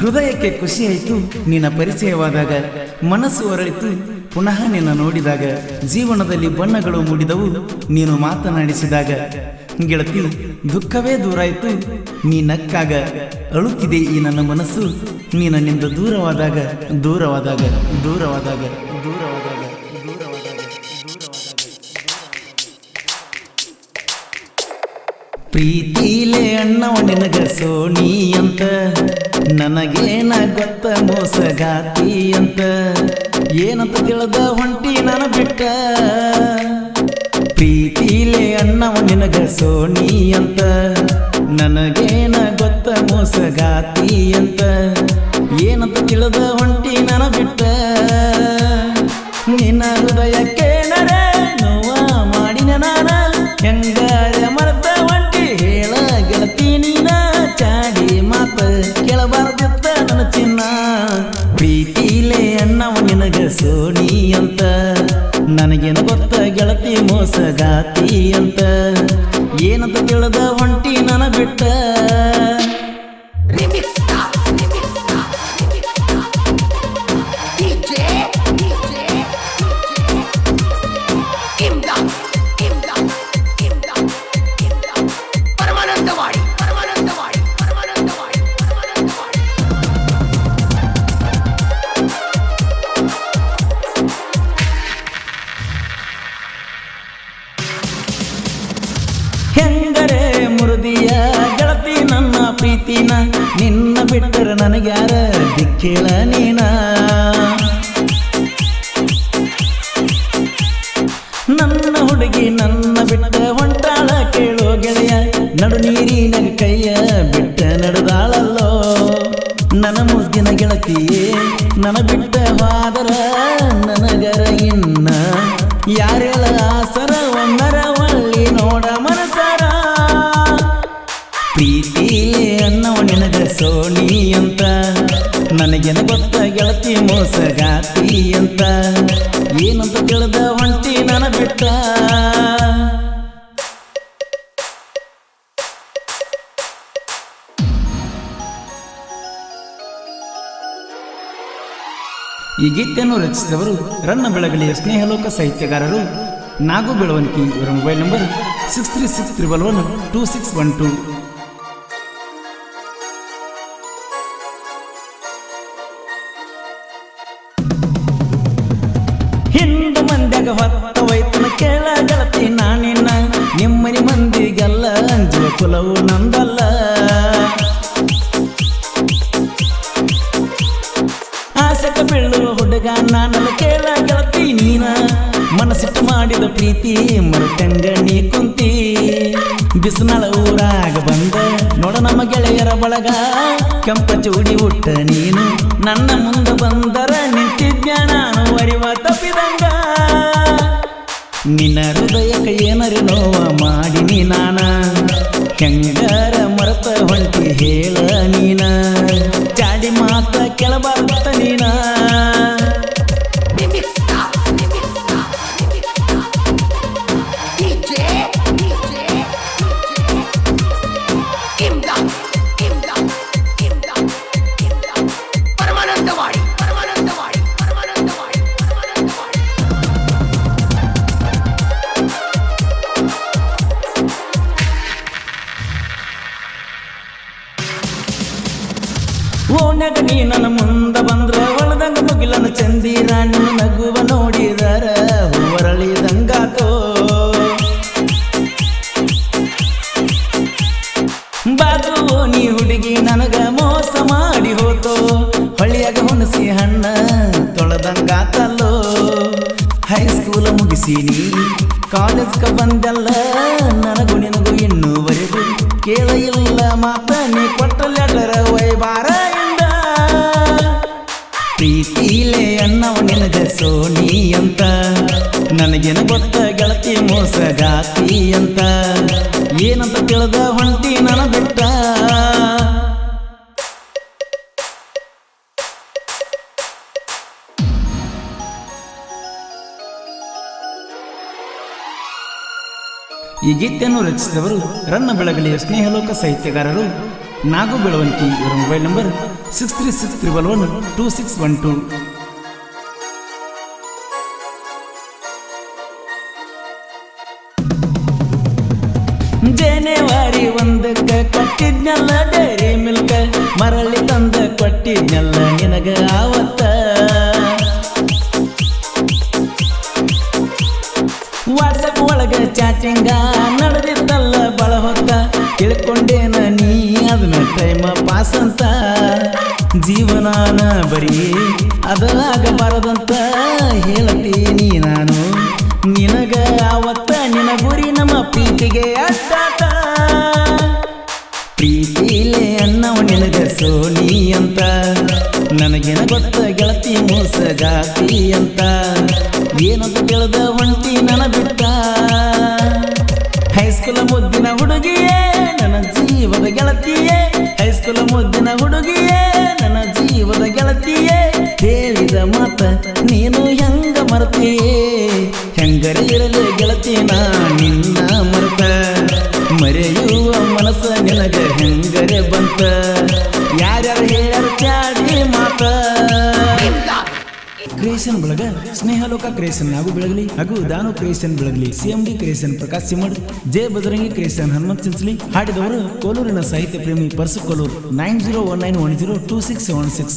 ಹೃದಯಕ್ಕೆ ಖುಷಿಯಾಯಿತು. ನಿನ್ನ ಪರಿಚಯವಾದಾಗ ಮನಸ್ಸು ಹೊರಳಿತು ಪುನಃ ನಿನ್ನ ನೋಡಿದಾಗ ಜೀವನದಲ್ಲಿ ಬಣ್ಣಗಳು ಮೂಡಿದವು. ನೀನು ಮಾತನಾಡಿಸಿದಾಗ, ಗೆಳತಿ, ದುಃಖವೇ ದೂರಾಯಿತು. ನೀ ನಕ್ಕಾಗ ಅಳುತ್ತಿದೆ ಈ ನನ್ನ ಮನಸ್ಸು. ನೀ ನಿಂದ ದೂರವಾದಾಗ ದೂರವಾದಾಗ ದೂರವಾದಾಗ ದೂರವಾದಾಗ. ಪ್ರೀತಿಲೇ ಅಣ್ಣವ ನಿನಗ ಸೋಣಿ ಅಂತ. ನನಗೇನ ಗೊತ್ತ ಮೋಸಗಾತಿ ಅಂತ ಏನಂತ ತಿಳಿದ ಹೊಂಟಿ ನನ ಬಿಟ್ಟ. ಪ್ರೀತಿಲೆ ಅಣ್ಣವ ನಿನಗ ಸೋಣಿ ಅಂತ. ನನಗೇನ ಗೊತ್ತ ಮೋಸಗಾತಿ ಅಂತ ಏನಂತ ತಿಳಿದ ಹೊಂಟಿ ನನ ಬಿಟ್ಟ. ಪ್ರೀತಿಲೇ ಅನ್ನವ ನಿನಗೆ ಸೋಣಿ ಅಂತ. ನನಗೇನು ಗೊತ್ತ ಗೆಳತಿ ಮೋಸಗಾತಿ ಅಂತ. ಏನಂತ ತಿಳಿದ ಹೊಂಟಿ ನನ ಬಿಟ್ಟ ಪ್ರೀತಿನ ನಿನ್ನ ಬಿಟ್ಟರೆ ನನಗ್ಯಾರ ದಿಕ್ಕಿಲ್ಲ ನೀನ? ನನ್ನ ಹುಡುಗಿ ನನ್ನ ಬಿಟ್ಟ ಹೊಂಟಾಳ ಕೇಳೋ ಗೆಳೆಯ, ನಡು ನೀರಿನ ಕೈಯ ಬಿಟ್ಟ ನಡೆದಾಳಲ್ಲೋ? ನನ್ನ ಮುದ್ದಿನ ಗೆಳತಿಯೇ, ನನ್ನ ಬಿಟ್ಟ ಹೋದರ ಅಂತ. ನನಗೇನು ಗೊತ್ತ ಗೆಳತಿ ಮೋಸಗಾತಿ ಅಂತ. ಏನಂತ ತಿಳಿದ ಹೊಂಟಿ ನನ ಬಿಟ್ಟ. ಈ ಗೀತೆಯನ್ನು ರಚಿಸಿದವರು ರನ್ನ ಬೆಳಗಲಿಯ ಸ್ನೇಹಲೋಕ ಸಾಹಿತ್ಯಗಾರರು ನಾಗು ಬೆಳವಣಿಗೆ ಇವರ mobile number six three six triple one two six one two ವೈತನ ಕೇಳ ಗೆಳತಿ ನಾನಿನ್ನ ನಿಮ್ಮನಿ ಮಂದಿಗೆಲ್ಲ ಅಂಜುವ ಕುಲವು ನಂದಲ್ಲ. ಆಸಕ ಬೀಳುವ ಹುಡುಗ ನಾನಲ್ಲ ಗಲತಿ ನೀನ. ಮನಸ್ಸಿಟ್ಟು ಮಾಡಿದ ಪ್ರೀತಿ ಮರುತಂಗ ನೀ ಕುಂತಿ. ಬಿಸಿನಳ ಊರಾಗ ಬಂದ ನೋಡ ನಮ್ಮ ಗೆಳೆಯರ ಬಳಗ. ಕೆಂಪ ಚೂಡಿ ಉಟ್ಟ ನೀನು ನನ್ನ ಮುಂದೆ ಬಂದರ ನಿಂತಿದ್ಯ ನಾನು ಅರಿವ ತಪ್ಪಿದಂಗ. ನಿನ್ನ ಹೃದಯಕ್ಕೆ ಏನರಿ ನೋವ ಮಾಡಿನಿ ನಾನ. ಹೆಂಗಾರ ಮರತ ಹೊಂಟಿ ಹೇಳ ನೀನ. ಚಾಡಿ ಮಾತ ಕೆಳಬಾರ್ದ ನೀನ. ನೀ ನನ್ನ ಮುಂದ ಬಂದ್ರ ಒಳದಂಗ ಮುಗಿಲನ ಚಂದಿರ ನಿನ್ನ ನಗುವ ನೋಡಿದರ ಹೂವರಳಿದಂಗಾತೋ ಬಾದು ನೀ ಹುಡುಗಿ ನನಗ ಮೋಸ ಮಾಡಿ ಹೋತೋ. ಹೊಳಿಯಾಗ ಹುಣಸಿ ಹಣ್ಣ ತೊಳೆದಂಗಾತಲ್ಲೋ. ಹೈಸ್ಕೂಲ್ ಮುಗಿಸಿ ನೀ ಕಾಲೇಜ್ಗ ಬಂದಲ್ಲ ನನಗೂ ನಿನಗೂ ಇನ್ನೂವರೆಗೂ ಕೇಳ ಇಲ್ಲ ಮಾತ ನೀ ಕೊಟ್ಟ ಲೆಟರ ವೈಬಾರ ಪ್ರೀತಿಲೇ ಅನ್ನವ ನಿನಗೆ ಸೋನಿ ಅಂತ. ನನಗೇನು ಗೊತ್ತ ಗೆಳತಿ ಮೋಸಗಾತಿ ಅಂತ. ಏನಂತ ತಿಳಿದ ಹೊಂಟಿ ನನ ಬಿಟ್ಟ. ಈ ಗೀತೆಯನ್ನು ರಚಿಸಿದವರು ರನ್ನ ಬೆಳಗಲಿಯ ಸ್ನೇಹಲೋಕ ಸಾಹಿತ್ಯಗಾರರು ನಾಗು ಬೆಳವಂತಿ ಇವರ mobile number six three six triple one two six one two ಜನವರಿ ಒಂದಕ್ಕ ಕಟ್ಟಿದ್ನಲ್ಲ ಡೈರಿ ಮಿಲ್ಕ ಮರಳಿ ತಂದ ಕೊಟ್ಟಿದ್ನಲ್ಲ ನಿನಗ ಆವತ್ತ ವಾಟ್ಸಪ್ ಒಳಗ ಚಾಟಿಂಗ ಜೀವನಾನ ಬರೀ ಅದಲಾಗಬಾರದಂತ ಹೇಳತೀನಿ ನಾನು. ನಿನಗ ಆವತ್ತ ನಿನ ಗುರಿ ನಮ್ಮ ಪ್ರೀತಿಗೆ ಅಡ್ಡಾಟ ಪ್ರೀತಿಲೇ ಅನ್ನವ ನಿನಗ ಸೋನಿ ಅಂತ. ನನಗೇನ ಗೊತ್ತ ಗೆಳತಿ ಮೋಸಗಾತಿ ಅಂತ. ಏನಂತ ತಿಳಿದ ಒಂಟಿ ನನ ಬಿಟ್ಟ ಹೈಸ್ಕೂಲ ಮುದ್ದಿನ ಹುಡುಗಿಯೇ, ನನ್ನ ಜೀವದ ಗೆಳತಿಯೇ. ಹೈಸ್ಕೂಲ ಮುದ್ದಿನ ಹುಡುಗಿಯೇ, ನನ್ನ ಜೀವದ ಗೆಳತಿಯೇ. ಹೇಳಿದ ಮಾತ ನೀನು ಹೆಂಗ ಮರ್ತೀಯೇ ಹೆಂಗರ ಇರಲು ಗೆಳತಿ, ನಾ ನಿನ್ನ ಮರ್ತ. ಮರೆಯುವ ಮನಸ್ಸ ನಿನಗೆ ಹೆಂಗರೆ ಬಂತ? ಕ್ರಿಯೇಷನ್ ಬಳಗ ಸ್ನೇಹಲೋಕ ಕ್ರಿಯೇಷನ್ ಹಾಗೂ ಬೆಳಗಲಿ, ಹಾಗೂ ದಾನು ಕ್ರಿಯೇಷನ್ ಬೆಳಗಲಿ. ಸಿಎಂಡಿ ಕ್ರಿಯೇಷನ್ ಪ್ರಕಾಶ್ ಸಿಮಡ್ ಜೆ ಬಜರಂಗಿ ಕ್ರಿಯೇಷನ್ ಹನುಮಂತ್ ಚಿಂಚಲಿ, ಹಾಡಿದವರು ಕೋಲೂರಿನ ಸಾಹಿತ್ಯ ಪ್ರೇಮಿ Parsu Koluru, nine zero one nine one zero two six one six.